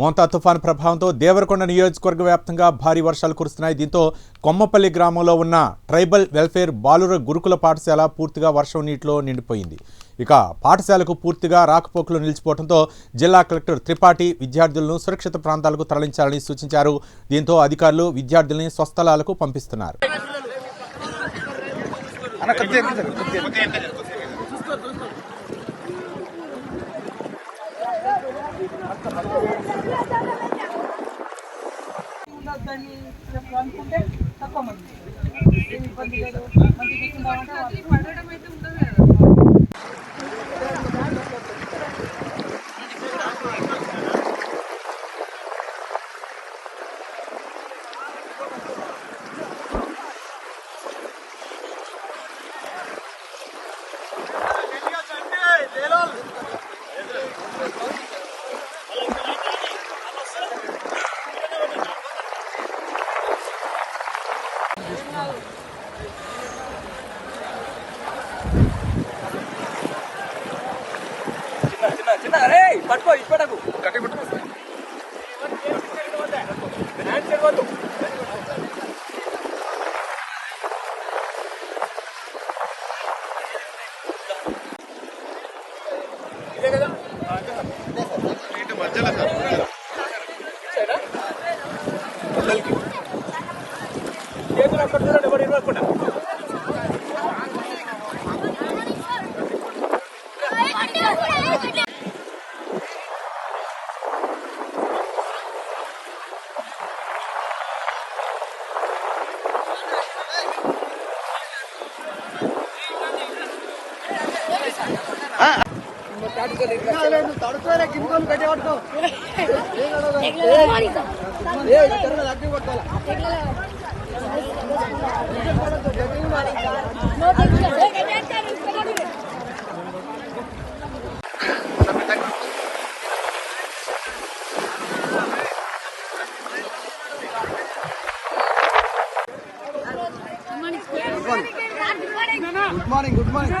మోంతా తుఫాను ప్రభావంతో దేవరకొండ నియోజకవర్గ వ్యాప్తంగా భారీ వర్షాలు కురుస్తున్నాయి. దీంతో కొమ్మపల్లి గ్రామంలో ఉన్న ట్రైబల్ వెల్ఫేర్ బాలుర గురుకుల పాఠశాల పూర్తిగా వర్షం నీటిలో నిండిపోయింది. ఇక పాఠశాలకు పూర్తిగా రాకపోకలు నిలిచిపోవడంతో జిల్లా కలెక్టర్ త్రిపాఠి విద్యార్థులను సురక్షిత ప్రాంతాలకు తరలించాలని సూచించారు. దీంతో అధికారులు విద్యార్థుల్ని స్వస్థలాలకు పంపిస్తున్నారు. ఉండొద్దని చెప్పి అనుకుంటే తక్కువ మంది ఏమి ఇబ్బంది లేదు మంచి తీసుకుందామంటే వాళ్ళు పడడం అయితే ఉండదు కదా కింద రే పట్టుకో ఇప్పటకు గట్టి పట్టుకో. ఇదే కదా. మధ్యలో గుడ్ మార్నింగ్ గుడ్ మార్నింగ్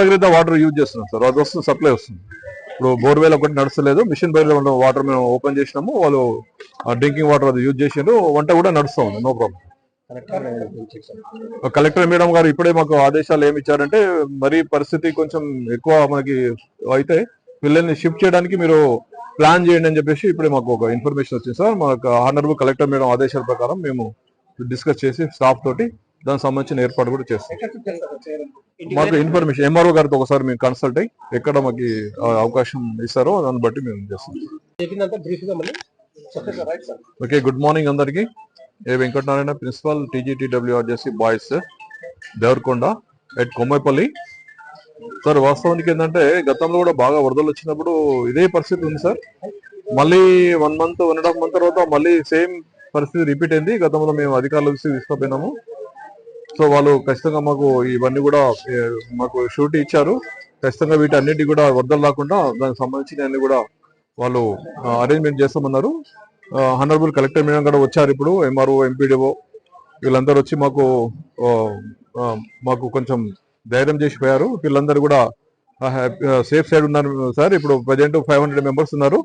అది వాటర్ యూజ్ చేస్తున్నాం సార్. అది వస్తుంది సప్లై వస్తుంది. ఇప్పుడు బోర్వెల్ ఒకటి నడుస్తలేదు. మిషన్ బయట వాటర్ మేము ఓపెన్ చేసినాము. వాళ్ళు డ్రింకింగ్ వాటర్ అది యూజ్ చేసారు వంట కూడా నడుస్తూ ఉంది నో ప్రాబ్లం కలెక్టర్ మేడం గారు ఇప్పుడే మాకు ఆదేశాలు ఏమి ఇచ్చారంటే మరి పరిస్థితి కొంచెం ఎక్కువ మనకి అయితే పిల్లల్ని షిఫ్ట్ చేయడానికి మీరు ప్లాన్ చేయండి అని చెప్పేసి ఇప్పుడే మాకు ఒక ఇన్ఫర్మేషన్ వచ్చింది సార్. మాకు హానరబుల్ కలెక్టర్ మేడం ఆదేశాల ప్రకారం మేము డిస్కస్ చేసి స్టాఫ్ తోటి దానికి సంబంధించిన ఏర్పాటు కూడా చేస్తాం. మాకు ఇన్ఫర్మేషన్ ఎంఆర్ఓ గారితో ఒకసారి మేము కన్సల్ట్ అయ్యి ఎక్కడ మాకు అవకాశం ఇస్తారో దాన్ని బట్టి మేము చేస్తాం. ఓకే గుడ్ మార్నింగ్ అందరికి. A Venkatanarayana principal TGTWRJC boys Devarakonda at Kommaipalli. Sir వాస్తవానికి ఏంటంటే గతంలో కూడా బాగా వరదలు వచ్చినప్పుడు ఇదే పరిస్థితి ఉంది సార్. మళ్ళీ one month one and half month తర్వాత మళ్ళీ సేమ్ పరిస్థితి రిపీట్ అయింది. గతంలో మేము అధికారుల తీసుకుపోయినాము. సో వాళ్ళు ఖచ్చితంగా మాకు ఇవన్నీ కూడా మాకు షూరిటీ ఇచ్చారు. ఖచ్చితంగా వీటన్నిటి కూడా వరదలు రాకుండా దానికి సంబంధించిన అన్ని కూడా వాళ్ళు అరేంజ్మెంట్ చేస్తామన్నారు. హండ్రబుల్ కలెక్టర్ మేడం కూడా వచ్చారు ఇప్పుడు ఎంఆర్ఓ ఎంపీడీఓ వీళ్ళందరూ వచ్చి మాకు మాకు కొంచెం ధైర్యం చేసిపోయారు. పిల్లలందరూ వీళ్ళందరూ కూడా సేఫ్ సైడ్ ఉన్నారు సార్. ఇప్పుడు ప్రజెంట్ ఫైవ్ హండ్రెడ్ మెంబర్స్ ఉన్నారు.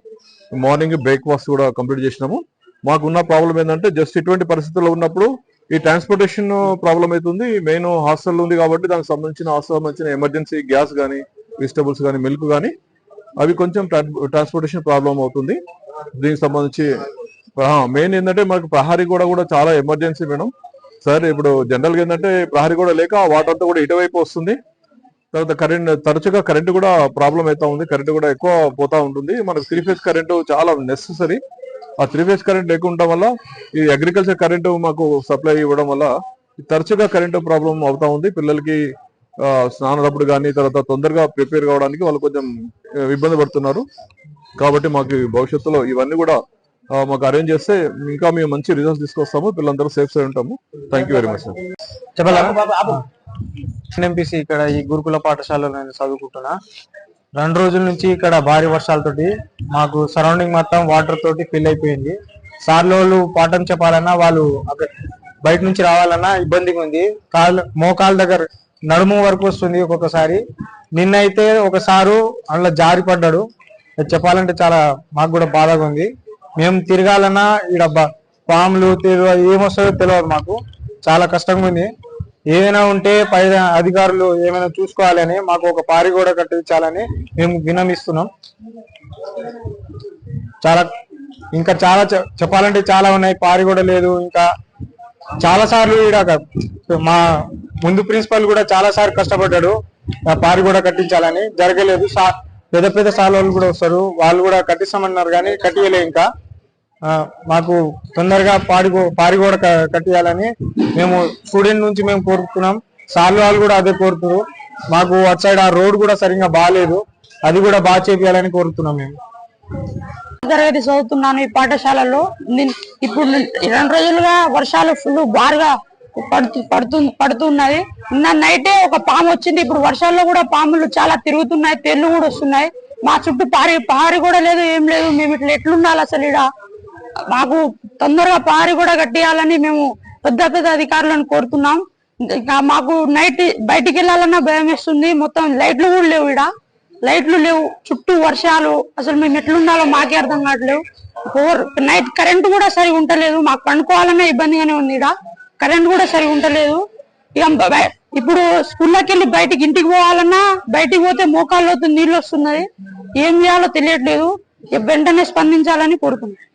మార్నింగ్ బ్రేక్ఫాస్ట్ కూడా కంప్లీట్ చేసినాము. మాకున్న ప్రాబ్లం ఏంటంటే జస్ట్ ఇటువంటి పరిస్థితుల్లో ఉన్నప్పుడు ఈ ట్రాన్స్పోర్టేషన్ ప్రాబ్లం అవుతుంది. మెయిన్ హాస్టల్ ఉంది కాబట్టి దానికి సంబంధించిన హాస్టల్ సంబంధించిన ఎమర్జెన్సీ గ్యాస్ కానీ వెజిటబుల్స్ కానీ మిల్క్ కానీ అవి కొంచెం ట్రాన్స్పోర్టేషన్ ప్రాబ్లం అవుతుంది. దీనికి సంబంధించి మెయిన్ ఏంటంటే మనకు ప్రహారీ కూడా కూడా చాలా ఎమర్జెన్సీ మేడం. సార్ ఇప్పుడు జనరల్గా ఏంటంటే ప్రహరీ కూడా లేక వాటర్ అంతా కూడా ఇటువైపు వస్తుంది. తర్వాత కరెంట్ తరచుగా కరెంట్ కూడా ప్రాబ్లం అవుతా ఉంది. కరెంట్ కూడా ఎక్కువ పోతా ఉంటుంది. మనకు త్రీ ఫేజ్ కరెంటు చాలా నెససరీ ఆ త్రీ ఫేజ్ కరెంట్ లేకుండా వల్ల ఈ అగ్రికల్చర్ కరెంటు మాకు సప్లై ఇవ్వడం వల్ల తరచుగా కరెంటు ప్రాబ్లం అవుతా ఉంది. పిల్లలకి స్నానప్పుడు కానీ తర్వాత తొందరగా ప్రిపేర్ కావడానికి వాళ్ళు కొంచెం ఇబ్బంది పడుతున్నారు. కాబట్టి మాకు భవిష్యత్తులో ఇవన్నీ కూడా మాకు అరేంజ్ చేస్తే ఇంకా మేము మంచి రిజల్ట్స్ తీసుకొస్తాము పిల్లలందరూ సేఫ్ సైడ్ ఉంటాము. Thank you very much sir చెప్పాలా ఎన్ఎంపిసి ఇక్కడ ఈ గురుకుల పాఠశాలలో నేను చదువుకుంటున్నా. రెండు రోజుల నుంచి ఇక్కడ భారీ వర్షాలతోటి మాకు సరౌండింగ్ మొత్తం వాటర్ తోటి ఫిల్ అయిపోయింది. సార్లు వాళ్ళు పాఠం చెప్పాలన్నా వాళ్ళు బయట నుంచి రావాలన్నా ఇబ్బందిగా ఉంది. కాళ్ళు మోకాళ్ళ దగ్గర నడుము వరకు వస్తుంది ఒక్కొక్కసారి. నిన్న అయితే ఒక సారు అందులో జారి పడ్డాడు అది చెప్పాలంటే చాలా మాకు కూడా బాధగా ఉంది. మేము తిరగాలన్నా ఇక్కడ పాములు తిరుగు ఏమొస్తుందో తెలియదు మాకు. చాలా కష్టంగా ఉంది. ఏదైనా ఉంటే పై అధికారులు ఏమైనా చూసుకోవాలని మాకు ఒక పారి కూడా కట్టించాలని మేము విన్నమిస్తున్నాం చాలా ఇంకా చాలా చెప్పాలంటే చాలా ఉన్నాయి. పారి కూడా లేదు. ఇంకా చాలా సార్లు ఈడ మా ముందు ప్రిన్సిపల్ కూడా చాలా సార్లు కష్టపడ్డాడు. ఆ పారి కూడా కట్టించాలని. జరగలేదు. సార్ పెద్ద పెద్ద సార్లు వాళ్ళు కూడా వస్తారు. వాళ్ళు కూడా కట్టిస్తామన్నారు కానీ కట్టియలే ఇంకా. మాకు తొందరగా పాడి పారిగోడ కూడా కట్టియాలని మేము స్టూడెంట్ నుంచి మేము కోరుతున్నాం సార్లు వాళ్ళు కూడా అదే కోరుతున్నారు మాకు అటు సైడ్ ఆ రోడ్ కూడా సరిగ్గా బాగాలేదు అది కూడా బాగా చేపియాలని కోరుతున్నాం మేము. తరగతి చదువుతున్నాను ఈ పాఠశాలలో. ఇప్పుడు రెండు రోజులుగా వర్షాలు ఫుల్ బారుగా పడుతు పడుతు పడుతున్నాయి నిన్న నైటే ఒక పాము వచ్చింది. ఇప్పుడు వర్షాల్లో కూడా పాములు చాలా తిరుగుతున్నాయి. తెళ్ళు కూడా వస్తున్నాయి. మా చుట్టూ పారి పారి కూడా లేదు ఏం లేదు. మేము ఇట్లా ఎట్లుండాలి అసలు ఇడ మాకు తొందరగా పారి కూడా కట్టేయాలని మేము పెద్ద పెద్ద అధికారులను కోరుతున్నాం. ఇంకా మాకు నైట్ బయటికి వెళ్ళాలన్నా భయం వేస్తుంది. మొత్తం లైట్లు కూడా లేవు ఇడ లైట్లు లేవు. చుట్టూ వర్షాలు. అసలు మేము ఎట్లుండాలో మాకే అర్థం కావట్లేవు ఫోర్ నైట్ కరెంట్ కూడా సరిగా ఉండలేదు. మాకు పండుకోవాలన్నా ఇబ్బందిగానే ఉంది ఇడా కరెంట్ కూడా సరిగా ఉండలేదు. ఇక ఇప్పుడు స్కూల్లోకి వెళ్ళి బయటికి ఇంటికి పోవాలన్నా బయటికి పోతే మోకాళ్ళతో నీళ్ళు వస్తున్నది ఏం చేయాలో తెలియట్లేదు. వెంటనే స్పందించాలని కోరుకుంటున్నాం